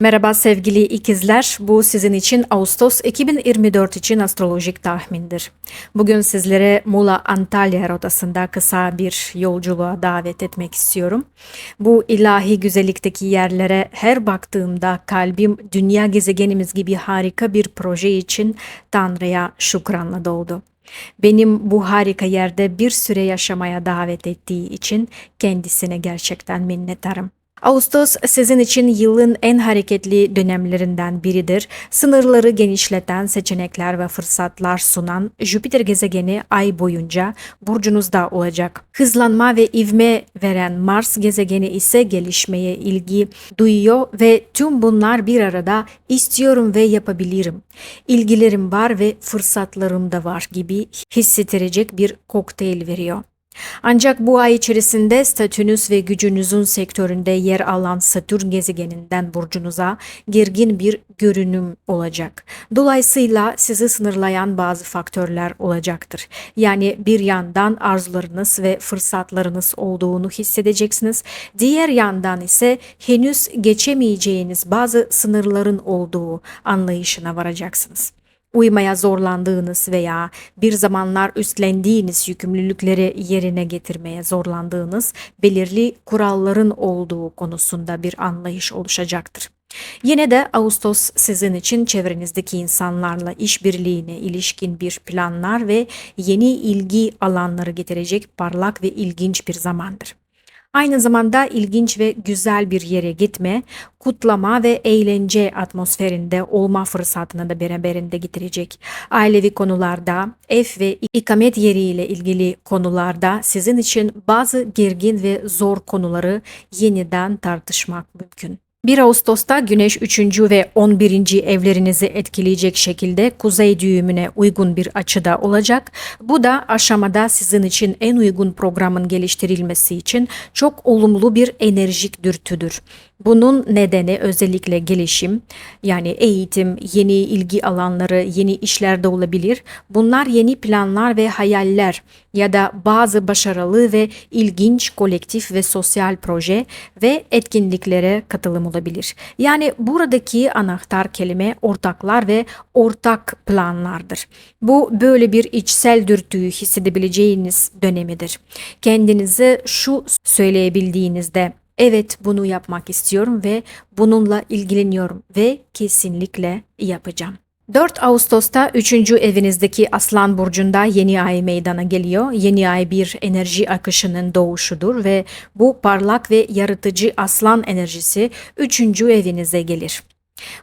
Merhaba sevgili ikizler. Bu sizin için Ağustos 2024 için astrolojik tahmindir. Bugün sizlere Muğla Antalya rotasında kısa bir yolculuğa davet etmek istiyorum. Bu ilahi güzellikteki yerlere her baktığımda kalbim dünya gezegenimiz gibi harika bir proje için Tanrı'ya şükranla doldu. Benim bu harika yerde bir süre yaşamaya davet ettiği için kendisine gerçekten minnettarım. Ağustos sizin için yılın en hareketli dönemlerinden biridir. Sınırları genişleten seçenekler ve fırsatlar sunan Jüpiter gezegeni ay boyunca burcunuzda olacak. Hızlanma ve ivme veren Mars gezegeni ise gelişmeye ilgi duyuyor ve tüm bunlar bir arada istiyorum ve yapabilirim. İlgilerim var ve fırsatlarım da var gibi hissettirecek bir kokteyl veriyor. Ancak bu ay içerisinde statünüz ve gücünüzün sektöründe yer alan Satürn gezegeninden burcunuza gergin bir görünüm olacak. Dolayısıyla sizi sınırlayan bazı faktörler olacaktır. Yani bir yandan arzularınız ve fırsatlarınız olduğunu hissedeceksiniz. Diğer yandan ise henüz geçemeyeceğiniz bazı sınırların olduğu anlayışına varacaksınız uymaya zorlandığınız veya bir zamanlar üstlendiğiniz yükümlülükleri yerine getirmeye zorlandığınız belirli kuralların olduğu konusunda bir anlayış oluşacaktır. Yine de Ağustos sizin için çevrenizdeki insanlarla işbirliğine ilişkin bir planlar ve yeni ilgi alanları getirecek parlak ve ilginç bir zamandır. Aynı zamanda ilginç ve güzel bir yere gitme, kutlama ve eğlence atmosferinde olma fırsatını da beraberinde getirecek. Ailevi konularda, ev ve ikamet yeriyle ilgili konularda sizin için bazı gergin ve zor konuları yeniden tartışmak mümkün. 1 Ağustos'ta Güneş 3. ve 11. evlerinizi etkileyecek şekilde kuzey düğümüne uygun bir açıda olacak. Bu da aşamada sizin için en uygun programın geliştirilmesi için çok olumlu bir enerjik dürtüdür. Bunun nedeni özellikle gelişim, yani eğitim, yeni ilgi alanları, yeni işlerde olabilir. Bunlar yeni planlar ve hayaller ya da bazı başarılı ve ilginç kolektif ve sosyal proje ve etkinliklere katılım olabilir. Yani buradaki anahtar kelime ortaklar ve ortak planlardır. Bu böyle bir içsel dürtüyü hissedebileceğiniz dönemidir. Kendinize şu söyleyebildiğinizde evet bunu yapmak istiyorum ve bununla ilgileniyorum ve kesinlikle yapacağım. 4 Ağustos'ta 3. evinizdeki Aslan Burcu'nda yeni ay meydana geliyor. Yeni ay bir enerji akışının doğuşudur ve bu parlak ve yaratıcı aslan enerjisi 3. evinize gelir.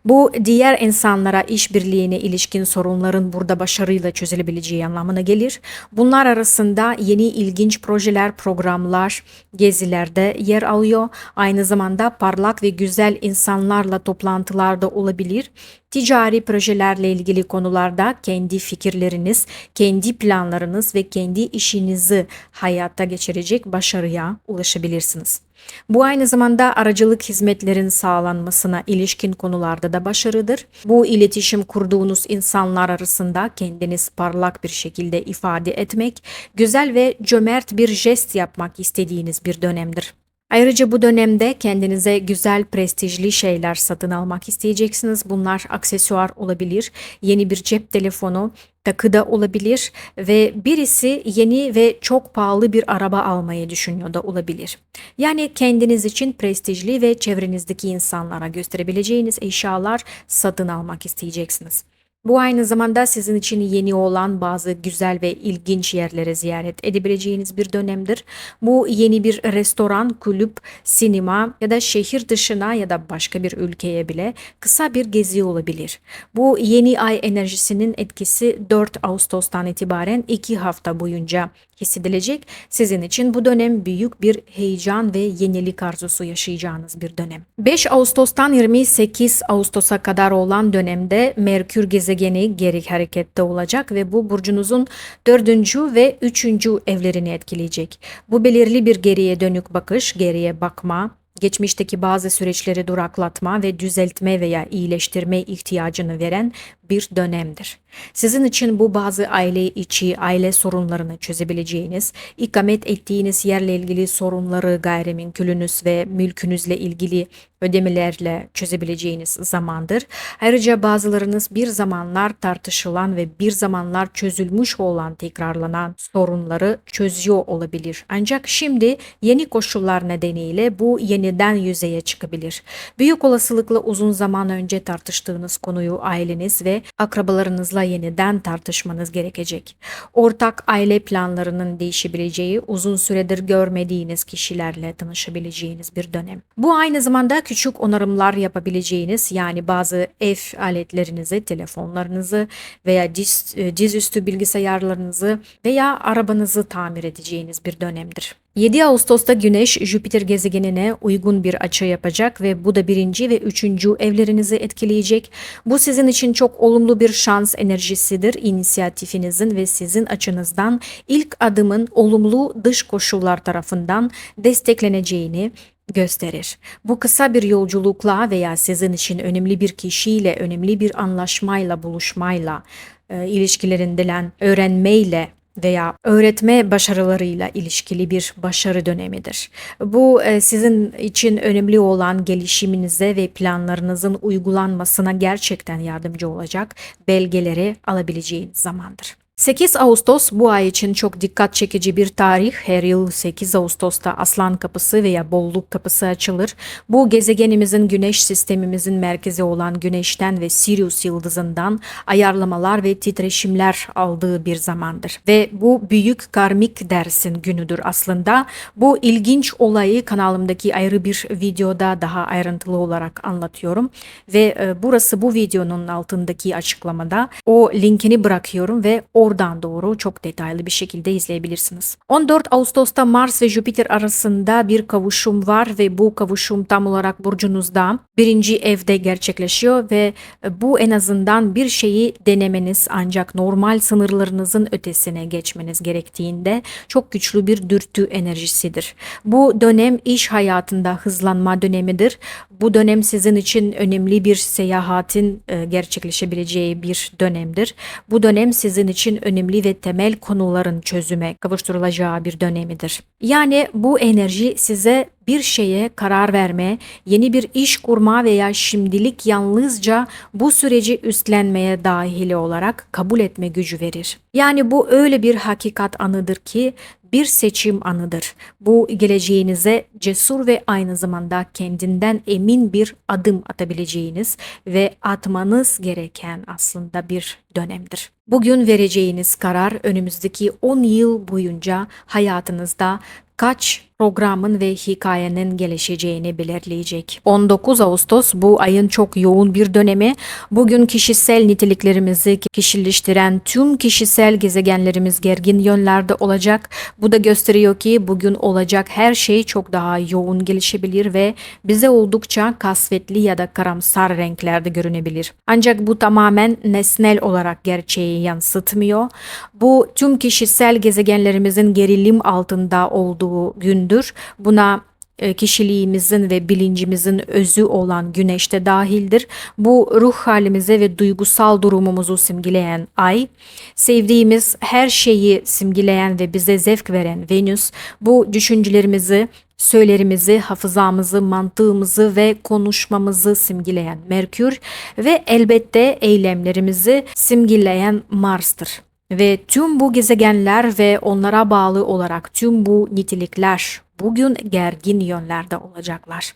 Bu diğer insanlara işbirliğine ilişkin sorunların burada başarıyla çözülebileceği anlamına gelir. Bunlar arasında yeni ilginç projeler, programlar, gezilerde yer alıyor. Aynı zamanda parlak ve güzel insanlarla toplantılarda olabilir. Ticari projelerle ilgili konularda kendi fikirleriniz, kendi planlarınız ve kendi işinizi hayata geçirecek başarıya ulaşabilirsiniz. Bu aynı zamanda aracılık hizmetlerin sağlanmasına ilişkin konularda da başarıdır. Bu iletişim kurduğunuz insanlar arasında kendiniz parlak bir şekilde ifade etmek, güzel ve cömert bir jest yapmak istediğiniz bir dönemdir. Ayrıca bu dönemde kendinize güzel prestijli şeyler satın almak isteyeceksiniz. Bunlar aksesuar olabilir, yeni bir cep telefonu, takı da olabilir ve birisi yeni ve çok pahalı bir araba almayı düşünüyor da olabilir. Yani kendiniz için prestijli ve çevrenizdeki insanlara gösterebileceğiniz eşyalar satın almak isteyeceksiniz. Bu aynı zamanda sizin için yeni olan bazı güzel ve ilginç yerlere ziyaret edebileceğiniz bir dönemdir. Bu yeni bir restoran, kulüp, sinema ya da şehir dışına ya da başka bir ülkeye bile kısa bir gezi olabilir. Bu yeni ay enerjisinin etkisi 4 Ağustos'tan itibaren 2 hafta boyunca hissedilecek. Sizin için bu dönem büyük bir heyecan ve yenilik arzusu yaşayacağınız bir dönem. 5 Ağustos'tan 28 Ağustos'a kadar olan dönemde Merkür gezegeni geri harekette olacak ve bu burcunuzun 4. ve 3. evlerini etkileyecek. Bu belirli bir geriye dönük bakış, geriye bakma, geçmişteki bazı süreçleri duraklatma ve düzeltme veya iyileştirme ihtiyacını veren bir dönemdir. Sizin için bu bazı aile içi aile sorunlarını çözebileceğiniz, ikamet ettiğiniz yerle ilgili sorunları, gayrimenkulünüz ve mülkünüzle ilgili ödemelerle çözebileceğiniz zamandır. Ayrıca bazılarınız bir zamanlar tartışılan ve bir zamanlar çözülmüş olan tekrarlanan sorunları çözüyor olabilir. Ancak şimdi yeni koşullar nedeniyle bu yeniden yüzeye çıkabilir. Büyük olasılıkla uzun zaman önce tartıştığınız konuyu aileniz ve akrabalarınızla yeniden tartışmanız gerekecek. Ortak aile planlarının değişebileceği, uzun süredir görmediğiniz kişilerle tanışabileceğiniz bir dönem. Bu aynı zamanda küçük onarımlar yapabileceğiniz yani bazı ev aletlerinizi, telefonlarınızı veya diz, e, dizüstü bilgisayarlarınızı veya arabanızı tamir edeceğiniz bir dönemdir. 7 Ağustos'ta Güneş Jüpiter gezegenine uygun bir açı yapacak ve bu da birinci ve üçüncü evlerinizi etkileyecek. Bu sizin için çok olumlu bir şans enerjisidir. İnisiyatifinizin ve sizin açınızdan ilk adımın olumlu dış koşullar tarafından destekleneceğini gösterir. Bu kısa bir yolculukla veya sizin için önemli bir kişiyle, önemli bir anlaşmayla, buluşmayla, e, ilişkilerinden öğrenmeyle veya öğretme başarılarıyla ilişkili bir başarı dönemidir. Bu e, sizin için önemli olan gelişiminize ve planlarınızın uygulanmasına gerçekten yardımcı olacak belgeleri alabileceğiniz zamandır. 8 Ağustos bu ay için çok dikkat çekici bir tarih. Her yıl 8 Ağustos'ta Aslan Kapısı veya Bolluk Kapısı açılır. Bu gezegenimizin güneş sistemimizin merkezi olan Güneş'ten ve Sirius yıldızından ayarlamalar ve titreşimler aldığı bir zamandır. Ve bu büyük karmik dersin günüdür aslında. Bu ilginç olayı kanalımdaki ayrı bir videoda daha ayrıntılı olarak anlatıyorum. Ve e, burası bu videonun altındaki açıklamada o linkini bırakıyorum ve o oradan doğru çok detaylı bir şekilde izleyebilirsiniz. 14 Ağustos'ta Mars ve Jüpiter arasında bir kavuşum var ve bu kavuşum tam olarak burcunuzda birinci evde gerçekleşiyor ve e, bu en azından bir şeyi denemeniz ancak normal sınırlarınızın ötesine geçmeniz gerektiğinde çok güçlü bir dürtü enerjisidir. Bu dönem iş hayatında hızlanma dönemidir. Bu dönem sizin için önemli bir seyahatin e, gerçekleşebileceği bir dönemdir. Bu dönem sizin için için önemli ve temel konuların çözüme kavuşturulacağı bir dönemidir. Yani bu enerji size bir şeye karar verme, yeni bir iş kurma veya şimdilik yalnızca bu süreci üstlenmeye dahil olarak kabul etme gücü verir. Yani bu öyle bir hakikat anıdır ki bir seçim anıdır. Bu geleceğinize cesur ve aynı zamanda kendinden emin bir adım atabileceğiniz ve atmanız gereken aslında bir dönemdir. Bugün vereceğiniz karar önümüzdeki 10 yıl boyunca hayatınızda kaç programın ve hikayenin gelişeceğini belirleyecek. 19 Ağustos bu ayın çok yoğun bir dönemi. Bugün kişisel niteliklerimizi kişileştiren tüm kişisel gezegenlerimiz gergin yönlerde olacak. Bu da gösteriyor ki bugün olacak her şey çok daha yoğun gelişebilir ve bize oldukça kasvetli ya da karamsar renklerde görünebilir. Ancak bu tamamen nesnel olarak gerçeği yansıtmıyor. Bu tüm kişisel gezegenlerimizin gerilim altında olduğu gün gündür. Buna e, kişiliğimizin ve bilincimizin özü olan güneşte dahildir. Bu ruh halimize ve duygusal durumumuzu simgeleyen ay, sevdiğimiz her şeyi simgeleyen ve bize zevk veren Venüs, bu düşüncelerimizi, söylerimizi, hafızamızı, mantığımızı ve konuşmamızı simgeleyen Merkür ve elbette eylemlerimizi simgeleyen Mars'tır. Ve tüm bu gezegenler ve onlara bağlı olarak tüm bu nitelikler bugün gergin yönlerde olacaklar.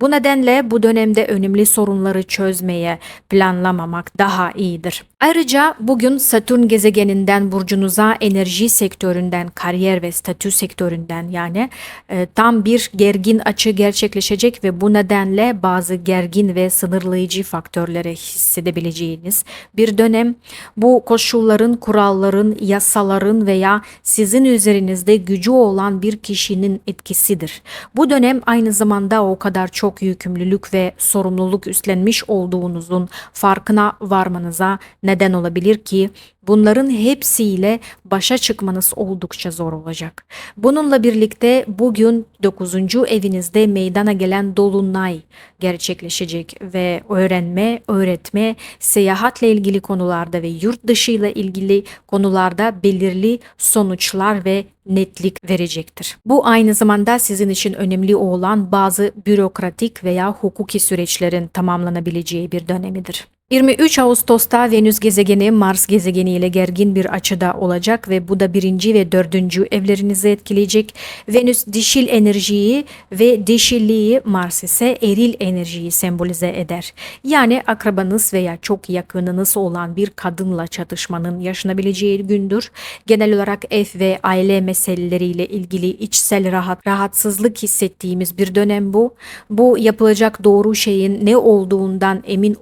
Bu nedenle bu dönemde önemli sorunları çözmeye planlamamak daha iyidir. Ayrıca bugün Satürn gezegeninden burcunuza enerji sektöründen, kariyer ve statü sektöründen yani e, tam bir gergin açı gerçekleşecek ve bu nedenle bazı gergin ve sınırlayıcı faktörleri hissedebileceğiniz bir dönem. Bu koşulların, kuralların, yasaların veya sizin üzerinizde gücü olan bir kişinin etkisidir. Bu dönem aynı zamanda o kadar çok yükümlülük ve sorumluluk üstlenmiş olduğunuzun farkına varmanıza neden olabilir ki bunların hepsiyle başa çıkmanız oldukça zor olacak. Bununla birlikte bugün 9. evinizde meydana gelen dolunay gerçekleşecek ve öğrenme, öğretme, seyahatle ilgili konularda ve yurt dışı ile ilgili konularda belirli sonuçlar ve netlik verecektir. Bu aynı zamanda sizin için önemli olan bazı bürokratik veya hukuki süreçlerin tamamlanabileceği bir dönemidir. 23 Ağustos'ta Venüs gezegeni Mars gezegeni ile gergin bir açıda olacak ve bu da birinci ve dördüncü evlerinizi etkileyecek. Venüs dişil enerjiyi ve dişilliği Mars ise eril enerjiyi sembolize eder. Yani akrabanız veya çok yakınınız olan bir kadınla çatışmanın yaşanabileceği gündür. Genel olarak ev ve aile meseleleriyle ilgili içsel rahat, rahatsızlık hissettiğimiz bir dönem bu. Bu yapılacak doğru şeyin ne olduğundan emin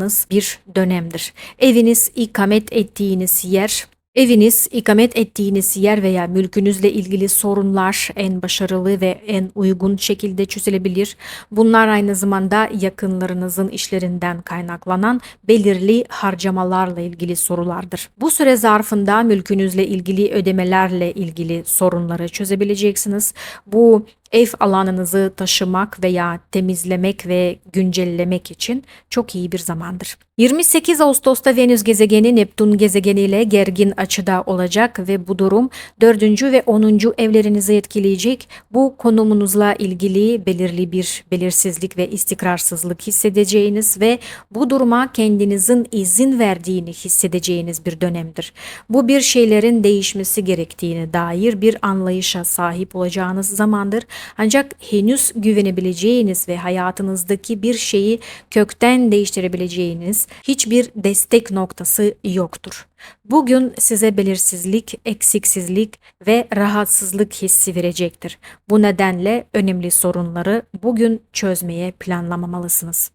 olmadığınız bir dönemdir. Eviniz ikamet ettiğiniz yer Eviniz, ikamet ettiğiniz yer veya mülkünüzle ilgili sorunlar en başarılı ve en uygun şekilde çözülebilir. Bunlar aynı zamanda yakınlarınızın işlerinden kaynaklanan belirli harcamalarla ilgili sorulardır. Bu süre zarfında mülkünüzle ilgili ödemelerle ilgili sorunları çözebileceksiniz. Bu ev alanınızı taşımak veya temizlemek ve güncellemek için çok iyi bir zamandır. 28 Ağustos'ta Venüs gezegeni Neptün gezegeni ile gergin açıda olacak ve bu durum 4. ve 10. evlerinizi etkileyecek. Bu konumunuzla ilgili belirli bir belirsizlik ve istikrarsızlık hissedeceğiniz ve bu duruma kendinizin izin verdiğini hissedeceğiniz bir dönemdir. Bu bir şeylerin değişmesi gerektiğine dair bir anlayışa sahip olacağınız zamandır. Ancak henüz güvenebileceğiniz ve hayatınızdaki bir şeyi kökten değiştirebileceğiniz hiçbir destek noktası yoktur. Bugün size belirsizlik, eksiksizlik ve rahatsızlık hissi verecektir. Bu nedenle önemli sorunları bugün çözmeye planlamamalısınız.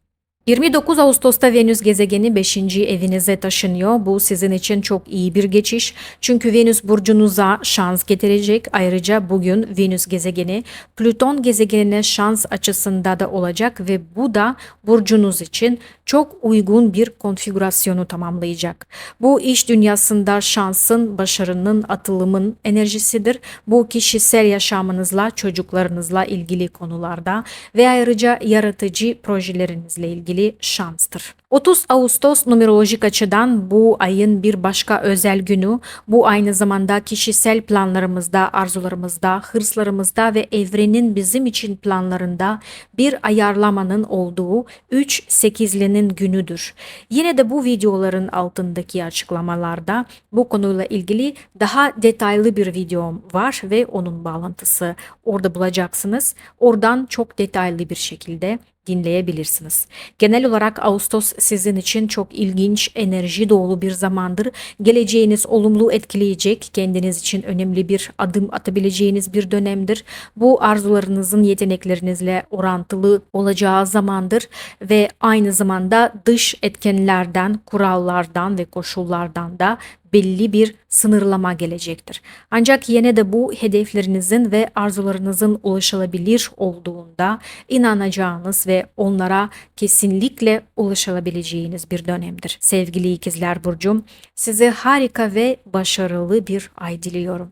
29 Ağustos'ta Venüs gezegeni 5. evinize taşınıyor. Bu sizin için çok iyi bir geçiş. Çünkü Venüs burcunuza şans getirecek. Ayrıca bugün Venüs gezegeni Plüton gezegenine şans açısında da olacak ve bu da burcunuz için çok uygun bir konfigürasyonu tamamlayacak. Bu iş dünyasında şansın, başarının, atılımın enerjisidir. Bu kişisel yaşamınızla, çocuklarınızla ilgili konularda ve ayrıca yaratıcı projelerinizle ilgili şanstır. 30 Ağustos numerolojik açıdan bu ayın bir başka özel günü. Bu aynı zamanda kişisel planlarımızda, arzularımızda, hırslarımızda ve evrenin bizim için planlarında bir ayarlamanın olduğu 3-8'linin günüdür. Yine de bu videoların altındaki açıklamalarda bu konuyla ilgili daha detaylı bir videom var ve onun bağlantısı orada bulacaksınız. Oradan çok detaylı bir şekilde dinleyebilirsiniz. Genel olarak Ağustos sizin için çok ilginç, enerji dolu bir zamandır. Geleceğiniz olumlu etkileyecek, kendiniz için önemli bir adım atabileceğiniz bir dönemdir. Bu arzularınızın yeteneklerinizle orantılı olacağı zamandır ve aynı zamanda dış etkenlerden, kurallardan ve koşullardan da belli bir sınırlama gelecektir. Ancak yine de bu hedeflerinizin ve arzularınızın ulaşılabilir olduğunda inanacağınız ve onlara kesinlikle ulaşabileceğiniz bir dönemdir. Sevgili ikizler burcum, size harika ve başarılı bir ay diliyorum.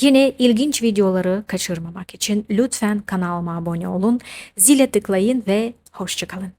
Yine ilginç videoları kaçırmamak için lütfen kanalıma abone olun, zile tıklayın ve hoşçakalın.